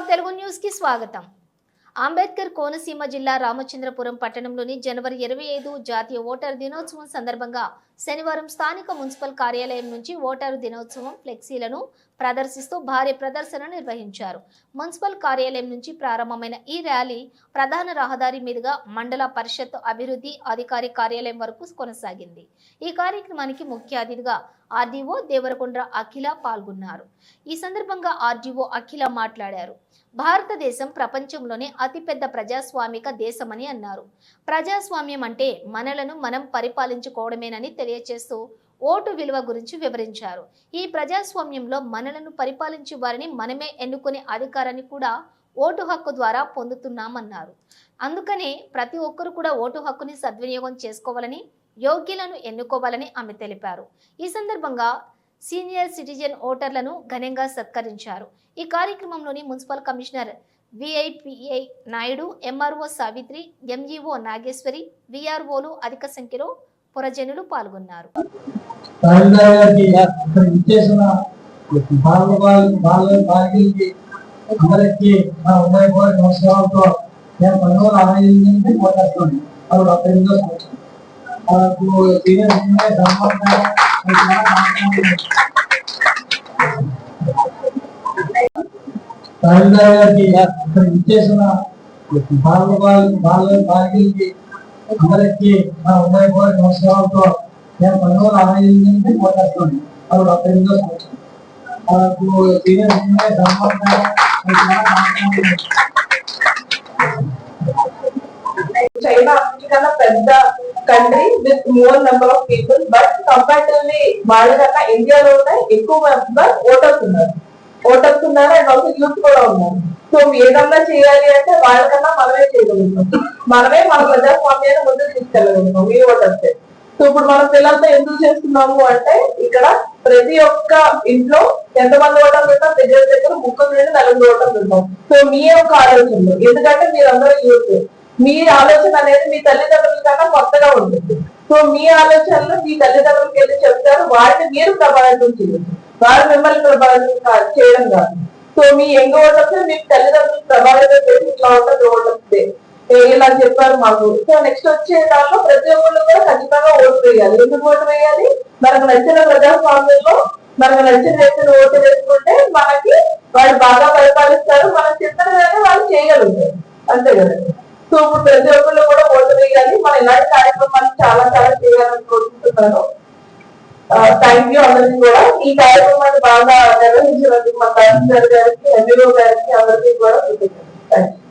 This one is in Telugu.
ఫోర్ తెలుగు న్యూస్కి స్వాగతం. అంబేద్కర్ కోనసీమ జిల్లా రామచంద్రపురం పట్టణంలోని జనవరి ఇరవై ఐదు జాతీయ ఓటర్ దినోత్సవం సందర్భంగా శనివారం స్థానిక మున్సిపల్ కార్యాలయం నుంచి ఓటరు దినోత్సవం ఫ్లెక్సీలను ప్రదర్శిస్తూ భారీ ప్రదర్శన నిర్వహించారు. మున్సిపల్ కార్యాలయం నుంచి ప్రారంభమైన ఈ ర్యాలీ ప్రధాన రహదారి మీదుగా మండల పరిషత్ అభివృద్ధి అధికారి కార్యాలయం వరకు కొనసాగింది. ఈ కార్యక్రమానికి ముఖ్య అతిథిగా ఆర్డీఓ దేవరకొండ అఖిల పాల్గొన్నారు. ఈ సందర్భంగా ఆర్డీఓ అఖిల మాట్లాడారు. భారతదేశం ప్రపంచంలోనే అతిపెద్ద ప్రజాస్వామిక దేశమని అన్నారు. ప్రజాస్వామ్యం అంటే మనలను మనం పరిపాలించుకోవడమేనని తెలియచేస్తూ ఓటు విలువ గురించి వివరించారు. ఈ ప్రజాస్వామ్యంలో మనలను పరిపాలించే వారిని మనమే ఎన్నుకునే అధికారాన్ని కూడా ఓటు హక్కు ద్వారా పొందుతున్నామన్నారు. అందుకనే ప్రతి ఒక్కరు కూడా ఓటు హక్కుని సద్వినియోగం చేసుకోవాలని యోగ్యులను ఎన్నుకోవాలని ఆమె తెలిపారు. ఈ సందర్భంగా సీనియర్ సిటిజన్ ఓటర్లను ఘనంగా సత్కరించారు. ఈ కార్యక్రమంలోని మున్సిపల్ కమిషనర్ విఐపిఐ నాయుడు ఎంఆర్ఓ సావిత్రి ఎంఈఓ నాగేశ్వరి విఆర్ఓలు అధిక సంఖ్యలో పురజనులు పాల్గొన్నారు. తహసీల్దార్ గారికి ఇచ్చేసిన బాలగోపాల్ బాల బాలకి బాల బాలకి అందరికి నా ఉదయపూర్వక నమస్కారాలతో నేను పంతొమ్మిది వందల అరవై ఎనిమిది నుంచి ఓటేస్తాను అది ఒక ఎనిమిదో సంవత్సరం నాకు సీనియర్ సీనియర్ ధర్మంగా చైనా అన్నిటికన్నా పెద్ద country with more number of people but comparatively వాళ్ళ కన్నా ఇండియాలోనే ఎక్కువ మెంబర్ ఓటర్స్ ఉన్నారు ఓటర్స్ ఉన్నారు అండ్ ఆల్సో యూత్ కూడా ఉన్నారు సో ఏదన్నా చేయాలి అంటే వాళ్ళకన్నా మనమే చేయగలుగుతాం. మనమే మన ప్రజాస్వామ్యాన్ని ముందుకు తీసుకెళ్ళగలుగుతాం. మీ ఓటర్స్ సో ఇప్పుడు మన పిల్లలతో ఎందుకు చేస్తున్నాము అంటే ఇక్కడ ప్రతి ఒక్క ఇంట్లో ఎంతమంది ఓటర్లు పెడతాం దగ్గర దగ్గర ముక్కలు నుండి నలుగురు ఓటర్లు పెడతాం సో మీ యొక్క ఆలోచనలు? ఎందుకంటే మీరందరూ యూత్. మీ ఆలోచన అనేది మీ తల్లిదండ్రుల కన్నా కొత్తగా ఉంటుంది. సో మీ ఆలోచనలు మీ తల్లిదండ్రులకి వెళ్ళి చెప్తారు. వాటిని మీరు ప్రభావితం చేయొచ్చు వారు మిమ్మల్ని ప్రభావితం చేయడం కాదు. సో మీ యంగ్ ఓటర్స్ మీ తల్లిదండ్రులు ప్రభావితం చేసి ఇట్లా ఉంటుంది ఓటర్స్ ఇలా చెప్పారు మాకు. సో నెక్స్ట్ వచ్చే దాంట్లో ప్రతి ఒక్కళ్ళు కూడా ఖచ్చితంగా ఓటు వేయాలి. ఎందుకు ఓటు వేయాలి? మనకు నచ్చిన ప్రజాస్వామ్యంలో మనకు నచ్చిన వ్యక్తిని ఓటు వేసుకుంటే మనకి వాళ్ళు బాగా పరిపాలిస్తారు. మనం చెప్పినగానే వాళ్ళు చేయగలుగుతారు. అంతే కదా. సో ఇప్పుడు ప్రతి ఒక్కళ్ళు కూడా ఓటు వేయాలి. మనం ఇలాంటి కార్యక్రమాలు చాలా చాలా చేయాలని కోరుకుంటున్నాను. థ్యాంక్ యూ అందరికి కూడా. ఈ కార్యక్రమాన్ని బాగా నిర్వహించినందుకు మా తహసీల్దార్ గారికి ఎంఈఓ గారికి అందరికీ కూడా కృతజ్ఞతలు. Thank you